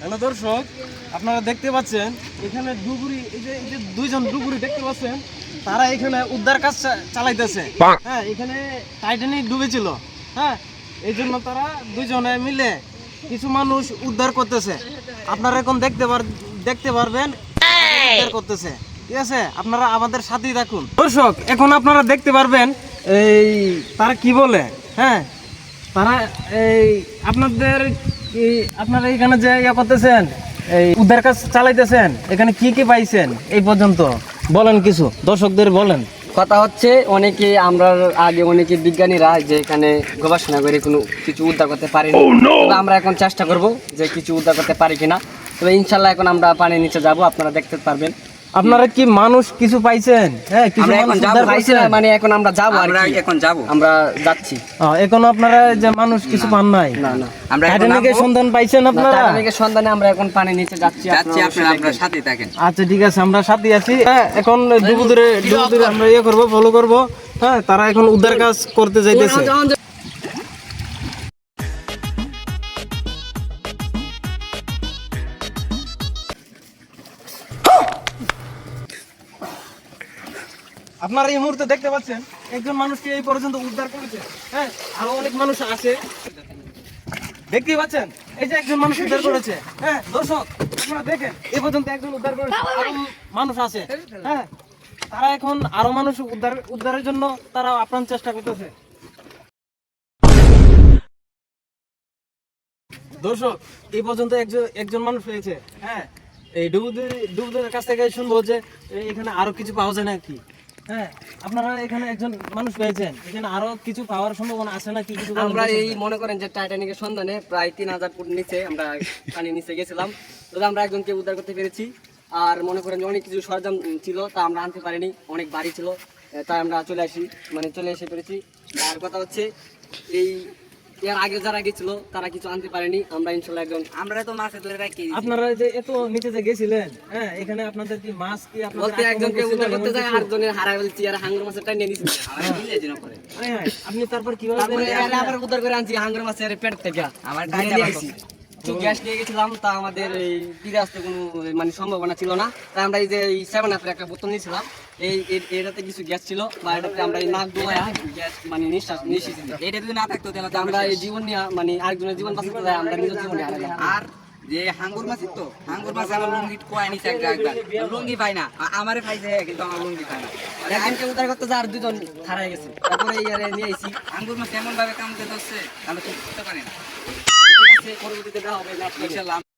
Hello দর্শক আপনারা দেখতে পাচ্ছেন এখানে ডুবুরি এই যে এই যে দুইজন ডুবুরি দেখতে পাচ্ছেন তারা এখানে উদ্ধার কাজ চালাইতেছে। হ্যাঁ এখানে টাইটানিক ডুবেছিল। হ্যাঁ এই জন্য তারা দুইজনে মিলে কিছু মানুষ উদ্ধার করতেছে। আপনারা এখন দেখতে পার দেখতে পারবেন উদ্ধার করতেছে। ঠিক আছে? আপনারা আমাদের সাথেই থাকুন। দর্শক এখন আপনারা দেখতে পারবেন এই তারা কি বলে? হ্যাঁ তারা এই আপনাদের কি আপনারা এখানে যে ইয়া করতেছেন এই উদ্ধার কাজ চালাইতেছেন এখানে কি কি পাইছেন এই পর্যন্ত? বলেন কিছু দর্শকদের বলেন। কথা হচ্ছে অনেকে আমরা আগে অনেকে বিজ্ঞানীরা যে এখানে গবেষণা করে কোনো কিছু উদ্ধার করতে পারি তবে আমরা এখন চেষ্টা করব যে কিছু উদ্ধার করতে পারি কিনা। তবে ইনশাল্লাহ এখন আমরা পানির নিচে যাব আপনারা দেখতে পারবেন। আপনারা কি মানুষ কিছু পাইছেন? হ্যাঁ কিছু আমরা মানুষ যাব, উদ্ধার পাইছেন মানে এখন আমরা যাব আর আমরা কি। এখন যাব। আমরা যাচ্ছি। ও, আপনারা যে মানুষ কিছু পান নাই? না না। আমরা টাইটানিকের সন্ধান পাইছেন আপনারা? টাইটানিকের সন্ধানে আমরা এখন পানির নিচে যাচ্ছি যাচ্ছি আপনারা আপনারা অবশ্যই আপনার দেখবেন। সাথে থাকেন। আচ্ছা ঠিক আছে আমরা সাথে আছি। হ্যাঁ এখন ডুবুদুরে ডুবুদুরে আমরা ইয়ে করব ফলো করব। হ্যাঁ তারা এখন উদ্ধার কাজ করতে যাইতেছে। আপনারা এই মুহূর্তে দেখতে পাচ্ছেন একজন মানুষকে এই পর্যন্ত উদ্ধার করেছে। হ্যাঁ আরও অনেক মানুষ আছে। দেখতে পাচ্ছেন এই যে একজন মানুষ উদ্ধার করেছে। হ্যাঁ দর্শক আপনারা দেখেন এই পর্যন্ত একজন উদ্ধার করেছে আরও মানুষ আছে। হ্যাঁ তারা এখন আরও মানুষ উদ্ধার উদ্ধারের জন্য তারা আপ্রাণ চেষ্টা করতেছে। দর্শক এই পর্যন্ত একজন একজন মানুষ হয়েছে। হ্যাঁ এই ডুবুদের ডুবুদের কাছ থেকে শুনব যে এখানে আরও কিছু পাওয়া যায় নাকি? হ্যাঁ আপনারা এখানে একজন মানুষ পেয়েছেন এখানে আরও কিছু পাওয়ার সম্ভাবনা আছে নাকি? কিছু আমরা এই মনে করেন যে টাইটানিকের সন্ধানে প্রায় তিন হাজার ফুট নিচে আমরা পানির নিচে গেছিলাম। তো আমরা একজনকে উদ্ধার করতে পেরেছি। আর মনে করেন যে অনেক কিছু সরঞ্জাম ছিল তা আমরা আনতে পারিনি। অনেক বাড়ি ছিল তাই আমরা চলে আসি মানে চলে এসে পেরেছি। আর কথা হচ্ছে এই এর আগে যারা গেছিল তারা কিছু আনতে পারেনি। আমরা ইনশাল্লাহ একদম আমরা তো মাছে ধরে রাখি আপনারা যে এত নিচে যে গেছিলেন হ্যাঁ এখানে আপনাদের কি মাছ কি আপনাদের বলতে একজনকে উদ্ধার করতে যায় আর জনের হারাই ফেলছি আর হাঙ্গর মাছের টাইম নিয়ে নিছি হ্যাঁ, হ্যাঁ। আপনি তারপর কীভাবে তারপরে? আবার উদ্ধার করে আনছি হাঙ্গর মাছের পেট থেকে। আমার ধরে গ্যাস নিয়ে গেছিলাম তা আমাদের এই ফিরে আসতে কোনো মানে সম্ভাবনা ছিল না। তাই আমরা এই যে এই সেভেন আপের একটা বোতল নিয়েছিলাম এই এটাতে কিছু গ্যাস ছিল বা এটাতে আমরা এই নাক ডোয়া গ্যাস মানে নিঃশ্বাস নিঃশ্বাস এটা যদি না থাকতো তাহলে আমরা এই জীবন নিয়ে মানে আরেকজনের জীবন বাঁচাতে যাই আমরা নিজের জীবন আর যে হাঙ্গুর মাছ তো হাঙ্গুর মাছ আমার লুঙ্গি কোয়া নিছে একবার একবার। লুঙ্গি পাই না আমারে পাইছে কিন্তু আমার লুঙ্গি পাই না। একজনকে উদ্ধার করতে আর দুজন হারাই গেছে। তারপরে নিয়ে আইছি। হাঙ্গুর মাছ এমন ভাবে কামতে ধরছে তাহলে তো বুঝতে পারি না। পরবর্তীতে দেখা হবে। ইনশাল্লাহ।